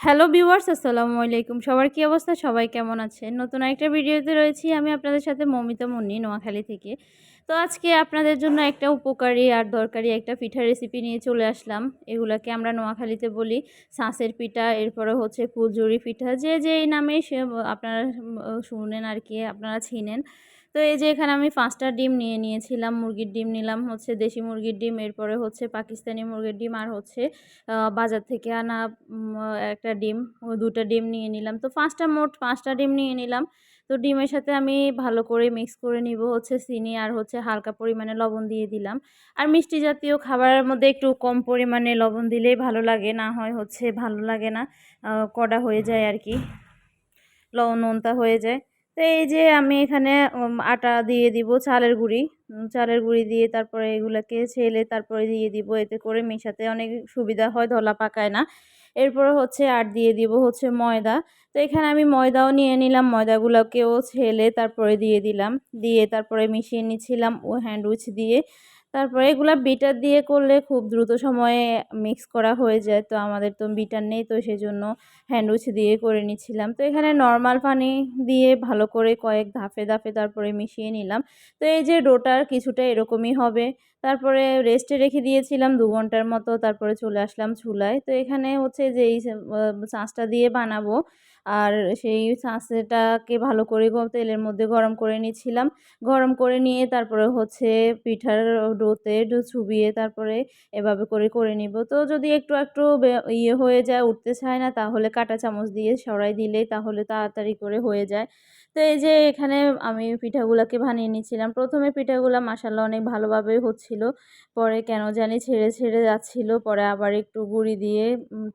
Hello viewers আসসালামু আলাইকুম। সবার কী অবস্থা? সবাই কেমন আছেন? নতুন একটা ভিডিওতে রয়েছি আমি আপনাদের সাথে মমিতা মুন্নি, নোয়াখালী থেকে। তো আজকে আপনাদের জন্য একটা উপকারী আর দরকারি একটা পিঠা রেসিপি নিয়ে চলে আসলাম। এগুলাকে আমরা নোয়াখালীতে বলি শাঁসের পিঠা, এরপরে হচ্ছে ফুলঝুরি পিঠা, যে যে এই নামে সে আপনারা শুনেন আর কি, আপনারা ছিনেন তো এই যে এখানে আমি পাঁচটা ডিম নিয়ে নিয়েছিলাম, মুরগির ডিম নিলাম, হচ্ছে দেশি মুরগির ডিম, এরপরে হচ্ছে পাকিস্তানি মুরগির ডিম আর হচ্ছে বাজার থেকে আনা একটা ডিম দুটা ডিম নিয়ে নিলাম। তো পাঁচটা মোট পাঁচটা ডিম নিয়ে নিলাম। তো ডিমের সাথে আমি ভালো করে মিক্স করে নিব, হচ্ছে চিনি আর হচ্ছে হালকা পরিমাণে লবণ দিয়ে দিলাম। আর মিষ্টি জাতীয় খাবারের মধ্যে একটু কম পরিমাণে লবণ দিলেই ভালো লাগে, না হয় হচ্ছে ভালো লাগে না কড়া হয়ে যায় আর কি লবণ নোনতা হয়ে যায়। তো এই যে আমি এখানে আটা দিয়ে দিব, চালের গুঁড়ি। চালের গুঁড়ি দিয়ে তারপরে এগুলোকে ছেলে তারপরে দিয়ে দিব, এতে করে মেশাতে অনেক সুবিধা হয়, ধলা পাকায় না। এরপরে হচ্ছে আর দিয়ে দিব হচ্ছে ময়দা। তো এখানে আমি ময়দাও নিয়ে নিলাম, ময়দাগুলোকেও ছেলে তারপরে দিয়ে দিলাম। দিয়ে তারপরে মিশিয়ে নিচ্ছিলাম ও হ্যান্ডউইচ দিয়ে। তারপরে এগুলো বিটার দিয়ে করলে খুব দ্রুত সময়ে মিক্স করা হয়ে যায়। তো আমাদের তো বিটার নেই, তো সেজন্য হ্যান্ডউইচ দিয়ে করে নিচ্ছিলাম। তো এখানে নর্মাল পানি দিয়ে ভালো করে কয়েক ধাপে ধাপে তারপরে মিশিয়ে নিলাম। তো এই যে ডোটার কিছুটা এরকমই হবে। তারপরে রেস্টে রেখে দিয়েছিলাম দু ঘণ্টার মতো, তারপরে চলে আসলাম চুলায়। তো এখানে হচ্ছে যে এই চাঁচটা দিয়ে বানাবো। আর সেই শাঁসটাকে ভালো করে তেলের মধ্যে গরম করে নিচ্ছিলাম। গরম করে নিয়ে তারপরে হচ্ছে পিঠার ডোতে চুবিয়ে তারপরে এভাবে করে করে নিব। তো যদি একটু একটু ইয়ে হয়ে যায়, উঠতে চায় না, তাহলে কাটা চামচ দিয়ে সরাই দিলেই তাহলে তাড়াতাড়ি করে হয়ে যায়। তো এই যে এখানে আমি পিঠাগুলোকে বানিয়ে নিচ্ছিলাম। প্রথমে পিঠাগুলো মাসাল্লা অনেক ভালোভাবে হচ্ছিল পরে কেন জানি ছেড়ে ছেড়ে যাচ্ছিল, পরে আবার একটু গুঁড়ি দিয়ে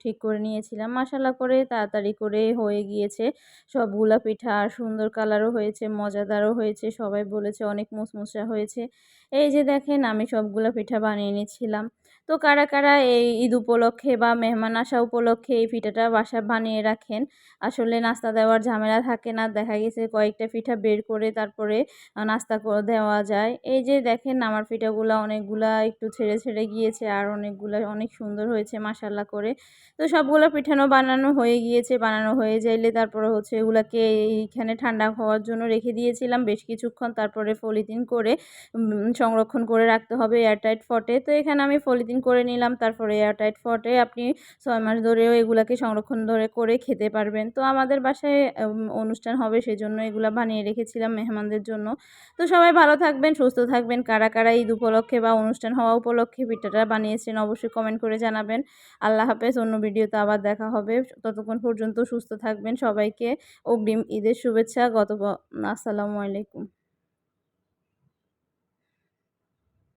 ঠিক করে নিয়েছিলাম। মাসাল্লা করে তাড়াতাড়ি করে হয়ে গিয়েছে। সবগুলা পিঠা আর সুন্দর কালারও হয়েছে, মজাদারও হয়েছে। সবাই বলেছে অনেক মুসমুসা হয়েছে। এই যে দেখেন, আমি সবগুলো পিঠা বানিয়ে নিয়েছিলাম তো কারা কারা এই ঈদ উপলক্ষে বা মেহমান আসা উপলক্ষে এই পিঠাটা বাসা বানিয়ে রাখেন? আসলে নাস্তা দেওয়ার ঝামেলা থাকে না। দেখা গেছে কয়েকটা পিঠা বের করে তারপরে নাস্তা দেওয়া যায়। এই যে দেখেন, আমার পিঠাগুলো অনেকগুলা একটু ছেড়ে ছেড়ে গিয়েছে আর অনেকগুলা অনেক সুন্দর হয়েছে মাসাল্লা করে। তো সবগুলো পিঠানো বানানো হয়ে গিয়েছে, বানানো হয়ে যাইলে তারপরে হচ্ছে এগুলাকে এইখানে ঠান্ডা হওয়ার জন্য রেখে দিয়েছিলাম। বেশ কিছুক্ষণ তারপরে ফলিতিন করে সংরক্ষণ করে রাখতে হবে এয়ারটাইট ফটে। তো এখানে আমি ফলিতিন করে নিলাম, তারপরে এয়ারটাইট ফটে আপনি ছয় মাস ধরেও এগুলাকে সংরক্ষণ ধরে করে খেতে পারবেন। তো আমাদের বাসায় অনুষ্ঠান হবে সেজন্য এগুলা বানিয়ে রেখেছিলাম মেহমানদের জন্য। তো সবাই ভালো থাকবেন, সুস্থ থাকবেন। কারা কারা ঈদ উপলক্ষে বা অনুষ্ঠান হওয়া উপলক্ষে পিঠাটা বানিয়েছেন, অবশ্যই কমেন্ট করে জানাবেন। আল্লাহ হাফেজ, অন্য ভিডিওতে আবার দেখা হবে। ততক্ষণ পর্যন্ত সুস্থ থাকবেন সবাইকে। অগ্রিম ঈদের শুভেচ্ছা। গত আসসালামু আলাইকুম।